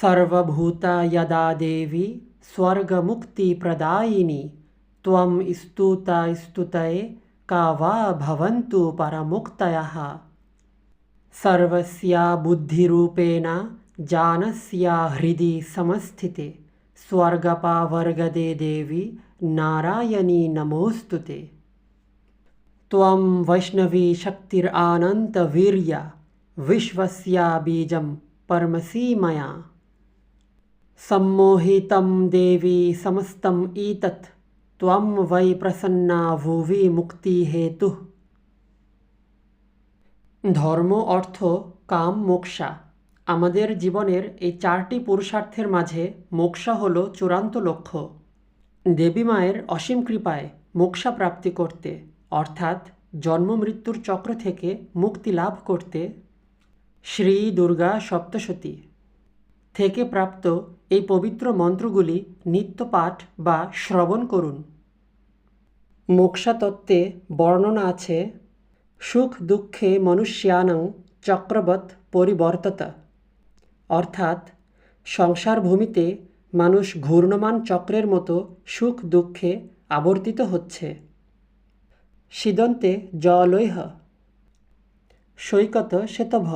सर्वभूता यदा देवी स्वर्गमुक्तिप्रदायिनी त्वं स्तुता स्तुतये का वा भवन्तु परमुक्तयः। सर्वस्या बुद्धिरूपेण जानस्या हृदि समस्थिते। स्वर्गपावर्गदे देवी नारायणी नमोऽस्तु ते त्वं वैष्णवी शक्तिरानन्तवीर्या विश्वस्या बीजं परमसि मया सम्मोहितं देवी समस्तम् एतत् त्वं वै प्रसन्ना ভুবি মুক্তিহেতু ধর্ম অর্থ কাম মোক্ষা আমাদের জীবনের এই চারটি পুরুষার্থের মাঝে মোক্ষা হল চূড়ান্ত লক্ষ্য দেবী মায়ের অসীম কৃপায় মোক্ষা প্রাপ্তি করতে অর্থাৎ জন্ম মৃত্যুর চক্র থেকে মুক্তি লাভ করতে শ্রী দুর্গা সপ্তশতী থেকে প্রাপ্ত এই পবিত্র মন্ত্রগুলি নিত্য পাঠ বা শ্রবণ করুন। মোক্ষা তত্ত্বে বর্ণনা আছে, সুখ দুঃখে মনুষ্যানং চক্রবৎ পরিবর্তত। অর্থাৎ সংসার ভূমিতে মানুষ ঘূর্ণমান চক্রের মতো সুখ দুঃখে আবর্তিত হচ্ছে। সিদন্তে জলৈহ। সৈকত শ্বেতভ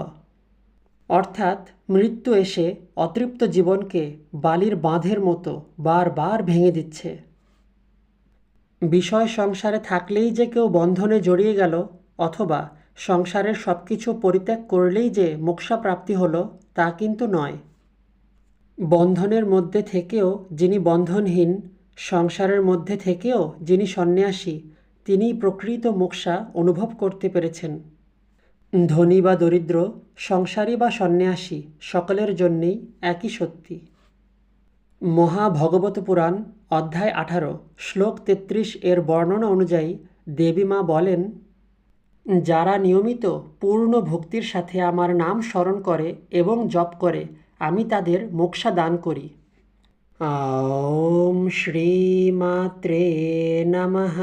অর্থাৎ মৃত্যু এসে অতৃপ্ত জীবনকে বালির বাঁধের মতো বারবার ভেঙে দিচ্ছে। বিষয় সংসারে থাকলেই যে কেউ বন্ধনে জড়িয়ে গেল অথবা সংসারের সব কিছু পরিত্যাগ করলেই যে মোক্ষা প্রাপ্তি হলো তা কিন্তু নয়। বন্ধনের মধ্যে থেকেও যিনি বন্ধনহীন, সংসারের মধ্যে থেকেও যিনি সন্ন্যাসী তিনি প্রকৃত মোক্ষা অনুভব করতে পেরেছেন। ধনী বা দরিদ্র সংসারী বা সন্ন্যাসী, সকলের জন্যেই একই সত্যি। মহাভগবত পুরাণ, অধ্যায় আঠারো, শ্লোক তেত্রিশ এর বর্ণনা অনুযায়ী দেবী মা বলেন, যারা নিয়মিত পূর্ণ ভক্তির সাথে আমার নাম স্মরণ করে এবং জপ করে, আমি তাদের মোক্ষা দান করি। ওম শ্রীমাত্রে নমঃ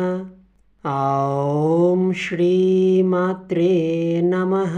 ওম শ্রীমাত্রে নমঃ।